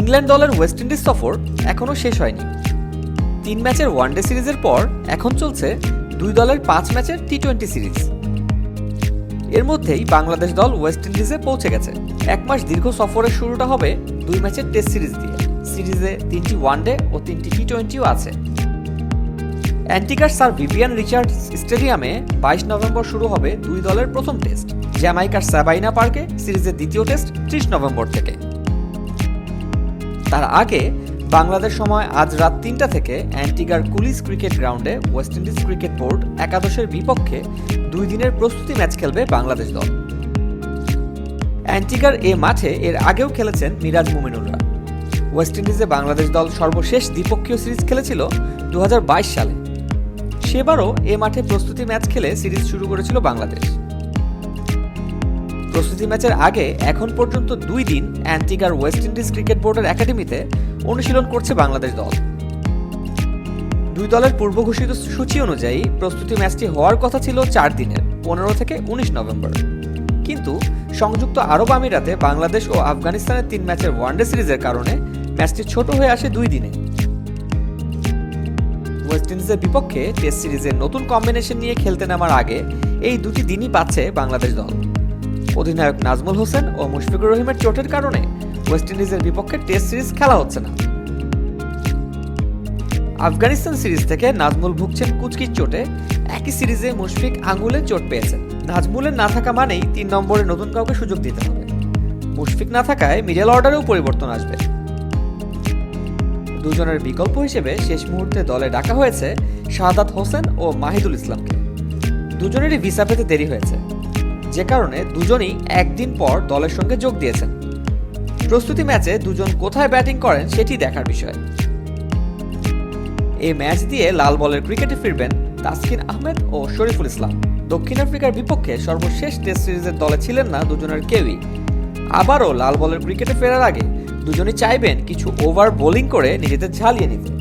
England দলের West Indies সফর এখনও শেষ হয়নি। তিন ম্যাচের ওয়ানডে সিরিজের পর এখন চলছে দুই দলের পাঁচ ম্যাচের টি টোয়েন্টি সিরিজ। এর মধ্যেই বাংলাদেশ দল ওয়েস্ট ইন্ডিজে পৌঁছে গেছে। এক মাস দীর্ঘ সফরের শুরুটা হবে দুই ম্যাচের টেস্ট সিরিজ দিয়ে। সিরিজে তিনটি ওয়ানডে ও তিনটি টি টোয়েন্টিও আছে। অ্যান্টিকার স্যার ভিভিয়ান রিচার্ড স্টেডিয়ামে বাইশ নভেম্বর শুরু হবে দুই দলের প্রথম টেস্ট। জ্যামাইকার সাবাইনা পার্কে সিরিজের দ্বিতীয় টেস্ট ত্রিশ নভেম্বর থেকে। তার আগে, বাংলাদেশ সময় আজ রাত তিনটা থেকে অ্যান্টিগার কুলিস ক্রিকেট গ্রাউন্ডে ওয়েস্ট ইন্ডিজ ক্রিকেট বোর্ড একাদশের বিপক্ষে দুই দিনের প্রস্তুতি ম্যাচ খেলবে বাংলাদেশ দল। অ্যান্টিগার এ মাঠে এর আগেও খেলেছেন মিরাজ মুমিনুলরা। ওয়েস্ট ইন্ডিজে বাংলাদেশ দল সর্বশেষ দ্বিপক্ষীয় সিরিজ খেলেছিল দু হাজার বাইশ সালে। সেবারও এ মাঠে প্রস্তুতি ম্যাচ খেলে সিরিজ শুরু করেছিল বাংলাদেশ। প্রস্তুতি ম্যাচের আগে এখন পর্যন্ত দুই দিন অ্যান্টিগার ওয়েস্ট ইন্ডিজ ক্রিকেট বোর্ডের একাডেমিতে অনুশীলন করছে বাংলাদেশ দল। দুই দলের পূর্ব ঘোষিত সূচি অনুযায়ী প্রস্তুতি ম্যাচটি হওয়ার কথা ছিল চার দিনের, পনেরো থেকে উনিশ নভেম্বর। কিন্তু সংযুক্ত আরব আমিরাতে বাংলাদেশ ও আফগানিস্তানের তিন ম্যাচের ওয়ানডে সিরিজের কারণে ম্যাচটি ছোট হয়ে আসে দুই দিনে। ওয়েস্ট ইন্ডিজের বিপক্ষে টেস্ট সিরিজের নতুন কম্বিনেশন নিয়ে খেলতে নামার আগে এই দুটি দিনই পাচ্ছে বাংলাদেশ দল। অধিনায়ক নাজমুল হোসেন ও মুশফিকুর রহিমের চোটের কারণে ওয়েস্ট ইন্ডিজের বিপক্ষে টেস্ট সিরিজ খেলা হচ্ছে না। আফগানিস্তান সিরিজ থেকে নাজমুল ভুগছেন কুচকির চোটে। একই সিরিজে মুশফিক আঙুলে চোট পেয়েছেন। নাজমুলের না থাকা মানেই তিন নম্বরে নতুন কাউকে সুযোগ দিতে হবে। মুশফিক না থাকায় মিডল অর্ডারেও পরিবর্তন আসবে। দুজনের বিকল্প হিসেবে শেষ মুহূর্তে দলে ডাকা হয়েছে শাহাদাত হোসেন ও মাহিদুল ইসলামকে। দুজনেরই ভিসা পেতে দেরি হয়েছে। যে কারণে দুজনই একদিন পর দলের সঙ্গে যোগ দিয়েছেন। প্রস্তুতি ম্যাচে দুজন কোথায় ব্যাটিং করেন সেটি দেখার বিষয়। এই ম্যাচ দিয়ে লাল বলের ক্রিকেটে ফিরবেন তাসকিন আহমেদ ও শরীফুল ইসলাম। দক্ষিণ আফ্রিকার বিপক্ষে সর্বশেষ টেস্ট সিরিজের দলে ছিলেন না দুজনের কেউই। আবারও লাল বলের ক্রিকেটে ফেরার আগে দুজনই চাইবেন কিছু ওভার বোলিং করে নিজেদের ঝালিয়ে নিতে।